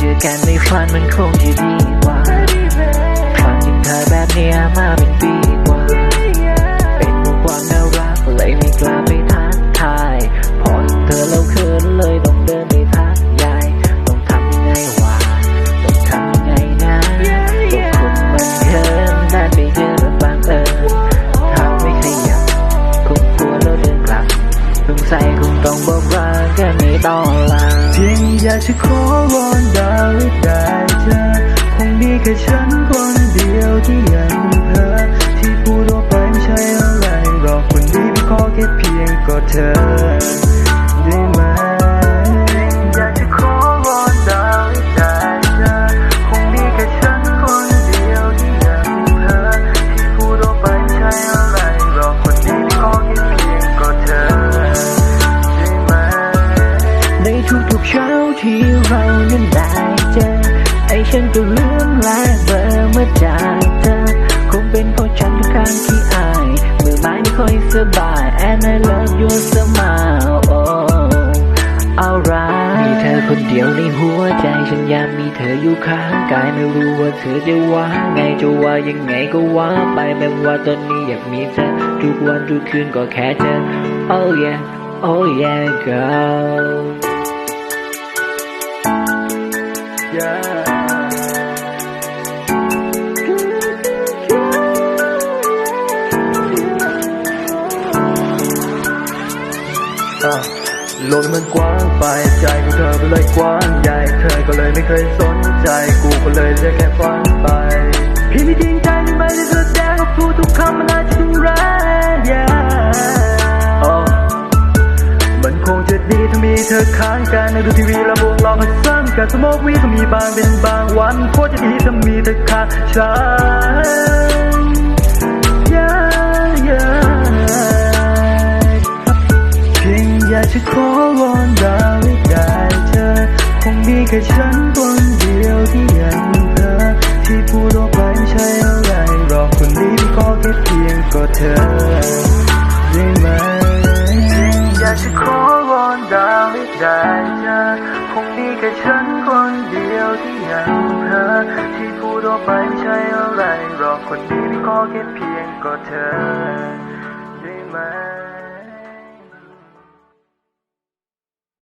จอกันในฝันมันคงจะดีกว่าฟังยังเธอแบบเนี้ยมาเป็นปี จะขอวอนดาวให้ได้เธอคงมีแค่ฉันคนเดียวที่ยัง ที่เรานั้นได้เจอ ไอ้ฉันก็ลืมและเบลอเมื่อจากเธอ คงเป็นเพราะฉันค่อนข้างขี้อายมือไม้ไม่ค่อยสบาย and I love your smile oh alright มีเธอคนเดียวในหัวใจฉันอยากมีเธออยู่ข้างกายไม่รู้ว่าเธอจะว่าไงจะว่ายังไงก็ว่าไปแบบว่าตอนนี้อยากมีเธอทุกวันทุกคืนก็แค่เธอ oh yeah oh yeah girl โลกมันกว้างไปใจของเธอก็เลยกว้างใหญ่เธอก็เลยไม่เคยสนใจกูก็เลยเรียก ข้างกันในดูทีวีแล้วบวกเราให้ซ้ำกันสมองวีก็มีบางเป็นบางวันโคตรจะดีถ้ามีเธอขางฉัน yeah, yeah เพียงอยากจะขอวอนดาวให้ได้เธอ คงมีแค่ฉันคนเดียวที่ยังเธอ ที่พูดออกไปไม่ใช่อะไรหรอกคนนี้ที่ขอแค่เพียงกอดเธอ นดาวไม่ได้เจอคงมีแค่ฉันคนเดียวที่ยังเธอ ที่พูดออกไปไม่ใช่อะไรหรอกคนนี้ที่ขอแค่เพียงก็เธอ